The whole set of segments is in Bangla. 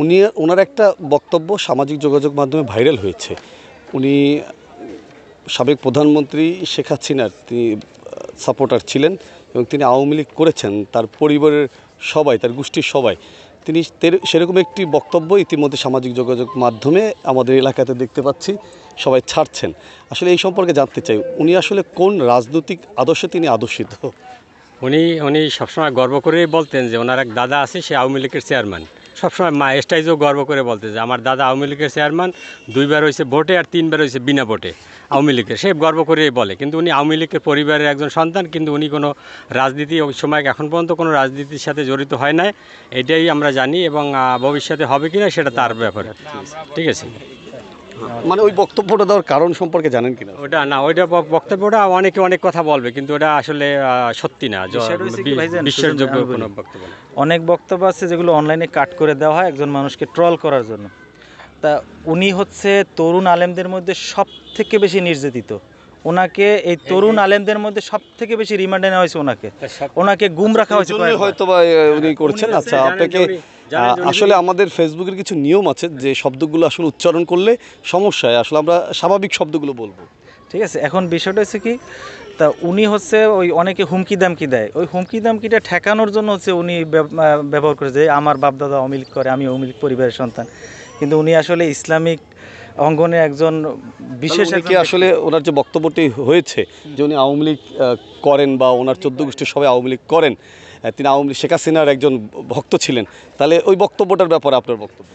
উনি, ওনার একটা বক্তব্য সামাজিক যোগাযোগ মাধ্যমে ভাইরাল হয়েছে। উনি সাবেক প্রধানমন্ত্রী শেখ হাসিনার তিনি সাপোর্টার ছিলেন এবং তিনি আওয়ামী লীগ করেছেন, তার পরিবারের সবাই, তার গোষ্ঠীর সবাই। তিনি সেরকম একটি বক্তব্য ইতিমধ্যে সামাজিক যোগাযোগ মাধ্যমে আমাদের এলাকাতে দেখতে পাচ্ছি, সবাই ছাড়ছেন। আসলে এই সম্পর্কে জানতে চাই, উনি আসলে কোন রাজনৈতিক আদর্শে তিনি আদর্শিত? উনি উনি সবসময় গর্ব করেই বলতেন যে ওনার এক দাদা আছে, সে আওয়ামী লীগের চেয়ারম্যান। সবসময় মা এসটাইজও গর্ব করে বলতে যে আমার দাদা আওয়ামী লীগের চেয়ারম্যান, দুইবার হয়েছে ভোটে আর তিনবার হয়েছে বিনা ভোটে আওয়ামী লীগের। সে গর্ব করেই বলে। কিন্তু উনি আওয়ামী লীগের পরিবারের একজন সন্তান, কিন্তু উনি কোনো রাজনীতি ওই সময় এখন পর্যন্ত কোনো রাজনীতির সাথে জড়িত হয় নাই। এটাই আমরা জানি এবং ভবিষ্যতে হবে কি না সেটা তার ব্যাপারে। ঠিক আছে? মানে ওই বক্তব্যটা দেওয়ার কারণ সম্পর্কে জানেন কিনা? ওটা না ওইটা বক্তব্যটা অনেকে অনেক কথা বলবে কিন্তু ওটা আসলে সত্যি না। বিশ্বাসযোগ্য কোনো বক্তব্য অনেক বক্তব্য আছে যেগুলো অনলাইনে কাট করে দেওয়া হয় একজন মানুষকে ট্রল করার জন্য। তা উনি হচ্ছে তরুণ আলেমদের মধ্যে সব থেকে বেশি নির্যাতিত। ওনাকে এই তরুণ আলেমদের মধ্যে সব থেকে বেশি রিমান্ডে নেওয়া হয়েছে ওনাকে। ওনাকে গুম রাখা হয়েছে হয়তো বা উনি করছেন। আচ্ছা আপনাকে আসলে আমাদের ফেসবুকের কিছু নিয়ম আছে যে শব্দগুলো আসলে উচ্চারণ করলে সমস্যা হয়। আসলে আমরা স্বাভাবিক শব্দগুলো বলব। ঠিক আছে এখন বিষয়টা হচ্ছে কি তা উনি হচ্ছে ওই অনেকে হুমকি দামকি দেয়। ওই হুমকি দামকিটা ঠেকানোর জন্য হচ্ছে উনি ব্যবহার করে যে আমার বাপদাদা অমিল করে আমি অমিল পরিবারের সন্তান। কিন্তু উনি আসলে ইসলামিক অঙ্গনে একজন বিশেষ কি আসলে ওনার যে বক্তব্যটি হয়েছে যে উনি আওয়ামী লীগ করেন বা ওনার চোদ্দ গোষ্ঠীর সবাই আওয়ামী লীগ করেন তিনি আওয়ামী লীগ শেখ হাসিনার একজন ভক্ত ছিলেন তাহলে ওই বক্তব্যটার ব্যাপারে আপনার বক্তব্য।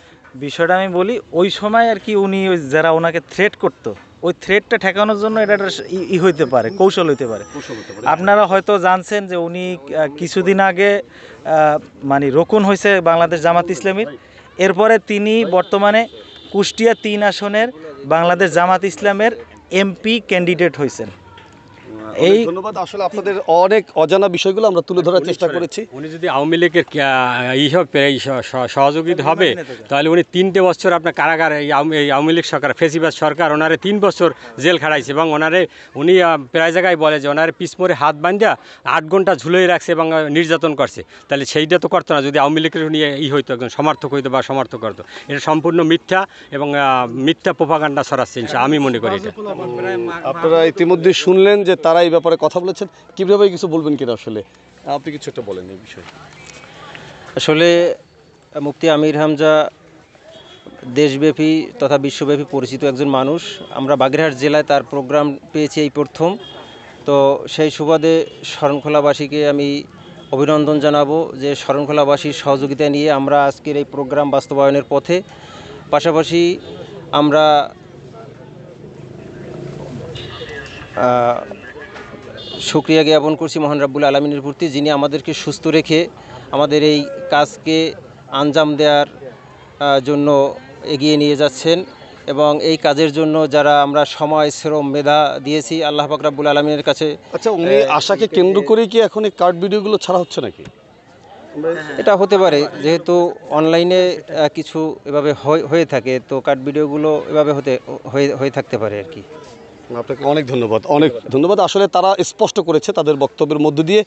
বিষয়টা আমি বলি ওই সময় আর কি উনি ওই যারা ওনাকে থ্রেট করতো ওই থ্রেডটা ঠেকানোর জন্য এটা একটা ই- হইতে পারে কৌশল হইতে পারে। আপনারা হয়তো জানছেন যে উনি কিছুদিন আগে মানে রকুন হয়েছে বাংলাদেশ জামাত ইসলামীর। এরপরে তিনি বর্তমানে কুষ্টিয়া তিন আসনের বাংলাদেশ জামাত ইসলামের এমপি ক্যান্ডিডেট হয়েছেন। এই ধন্যবাদ। আসলে আপনাদের অনেক অজানা বিষয়গুলো আমরা তুলে ধরার চেষ্টা করেছি। উনি যদি আওয়ামী লীগের ই হবে এই স- স- সহযোগিতা হবে তাহলে উনি তিনটে বছর আপনার কারাগারে এই আওয়ামী লীগ সরকার ফেসিবাদ সরকার ওনারে তিন বছর জেল খাড়াইছে এবং ওনারে উনি প্রায় জায়গায় বলে যে ওনারে পিসমরে হাত বান্ধা আট ঘণ্টা ঝুলিয়ে রাখছে এবং নির্যাতন করছে। তাহলে সেইটা তো করতো না। যদি আওয়ামী লীগের উনি ই হইতো একজন সমর্থক হইতো বা সমর্থক করতো। এটা সম্পূর্ণ মিথ্যা এবং মিথ্যা প্রোপাগান্ডা ছড়াচ্ছে আমি মনে করি এটা। আপনারা ইতিমধ্যে শুনলেন যে তারা এই ব্যাপারে কথা বলেছেন। কীভাবে কিছু বলবেন কিনা আসলে? আপনি কিছু একটা বলেন এই বিষয়ে। আসলে মুক্তি আমির হামজা দেশব্যাপী তথা বিশ্বব্যাপী পরিচিত একজন মানুষ। আমরা বাগেরহাট জেলায় তার প্রোগ্রাম পেয়েছি এই প্রথম। তো সেই সুবাদে শরণখোলাবাসীকে আমি অভিনন্দন জানাব যে শরণখোলাবাসীর সহযোগিতা নিয়ে আমরা আজকের এই প্রোগ্রাম বাস্তবায়নের পথে। পাশাপাশি আমরা শুক্রিয়া জ্ঞাপন করছি মহান রাব্বুল আলমিনের প্রতি যিনি আমাদেরকে সুস্থ রেখে আমাদের এই কাজকে আঞ্জাম দেওয়ার জন্য এগিয়ে নিয়ে যাচ্ছেন এবং এই কাজের জন্য যারা আমরা সময় শ্রম মেধা দিয়েছি আল্লাহ পাক রাব্বুল আলমিনের কাছে আচ্ছা উনি আশাকে কেন্দ্র করে কি এখন এই কার্ড ভিডিওগুলো ছাড়া হচ্ছে নাকি? এটা হতে পারে যেহেতু অনলাইনে কিছু এভাবে হয়ে- হয়ে থাকে তো কাট ভিডিওগুলো এভাবে হতে হয়ে থাকতে পারে আর কি। আপনাকে অনেক ধন্যবাদ। অনেক ধন্যবাদ। আসলে তারা স্পষ্ট করেছে তাদের বক্তব্যের মধ্য দিয়ে।